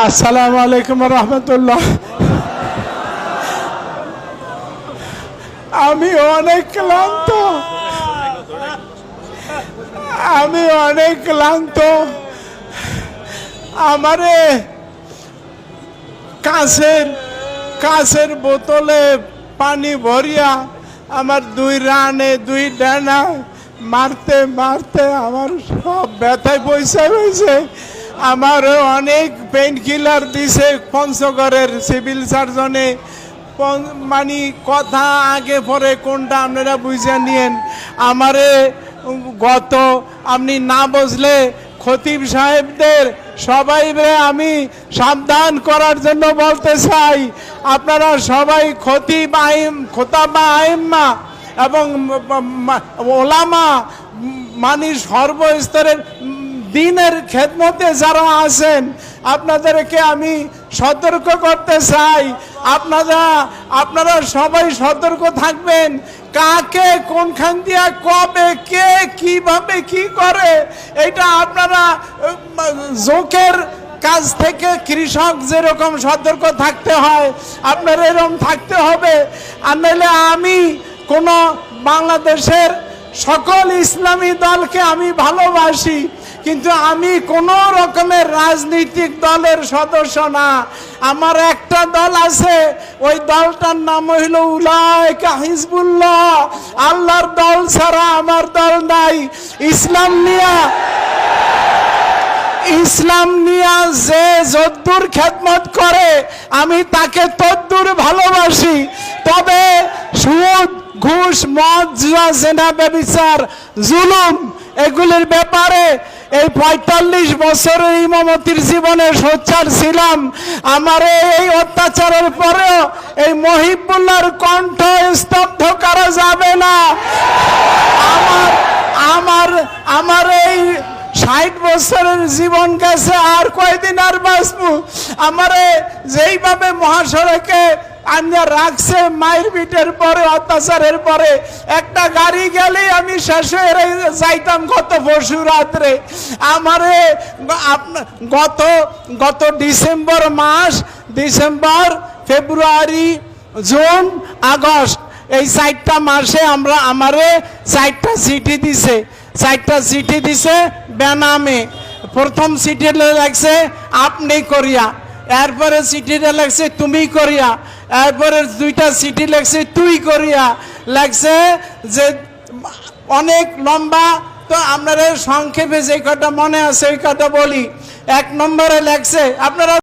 আসসালামু আলাইকুম রহমতুল্লাহ। আমি অনেক ক্লান্ত। আমি অনেক ক্লান্ত। আমারে কাঁচের কাঁচের বোতলে পানি ভরিয়া আমার দুই রানে, দুই ডানা মারতে মারতে আমার সব ব্যথায় পয়সা হয়েছে আমার অনেক পেইন কিলার দিছে পঞ্চগড়ের সিভিল সার্জনে মানে কথা আগে পরে কোনটা আপনারা বুঝে নিয়েন। আমারে গত, আপনি না বুঝলে খতিব সাহেবদের সবাই আমি সাবধান করার জন্য বলতে চাই। আপনারা সবাই খতিব আইম, খোতাবা আইম্মা এবং ওলামা মানে সর্বস্তরের দিনের খেদমতে যারা আছেন, আপনাদেরকে আমি সতর্ক করতে চাই। আপনারা আপনারা সবাই সতর্ক থাকবেন। কাকে, কোনখান দিয়া, কবে, কে, কীভাবে, কি করে, এটা আপনারা জোকের কাজ থেকে কৃষক যেরকম সতর্ক থাকতে হয়, আপনার এরকম থাকতে হবে। আর নাহলে আমি কোনো বাংলাদেশের সকল ইসলামী দলকে আমি ভালোবাসি। কিন্তু আমি কোনো রকমের রাজনৈতিক দলের সদস্য না। আমার একটা দল আছে, ওই দলটার নাম হইল উলায়কা হিজবুল্লাহ। আল্লাহর দল ছাড়া আমার দল নাই। ইসলাম নিয়া ইসলাম নিয়া যে যদ্দুর খেদমত করে, আমি তাকে তদ্দুর ভালোবাসি। তবে সুদ, ঘুষ, মদ, জুয়া, জেনা, ব্যবিচার, জুলুম, এগুলির ব্যাপারে এই পঁয়তাল্লিশ বছরের ইমামতির জীবনে সোচ্চার ছিলাম। আমার এই অত্যাচারের পরেও এই মহিবুল্লাহর কণ্ঠ স্তব্ধ করা যাবে না। আমার আমার আমার এই ষাট বছরের জীবন গেছে, আর কয়দিন আর বাঁচবো? আমারে যেইভাবে মহাসড়কে আনিয়া রাখছে মায়ের বিটের পরে, অত্যাচারের পরে। একটা গাড়ি গেলেই আমি শেষ হয়ে যাইতাম গত পরশু রাত্রে। আমারে গত গত ডিসেম্বর মাস, ডিসেম্বর, ফেব্রুয়ারি, জুন, আগস্ট, এই চারটা মাসে আমরা আমারে চারটা চিঠি দিছে। চারটা চিঠি দিছে বেনামে। প্রথম চিঠিটা লাগছে আপনি করিয়া। এরপরে চিঠিটা লাগছে তুমি করিয়া। এরপরে দুইটা সিটি লাগছে তুই করিয়া লাগছে যে অনেক লম্বা, তো আপনারা সংক্ষেপে যে কটা মনে আছে, ওই কটা বলি। এক নম্বরে লাগছে আপনারা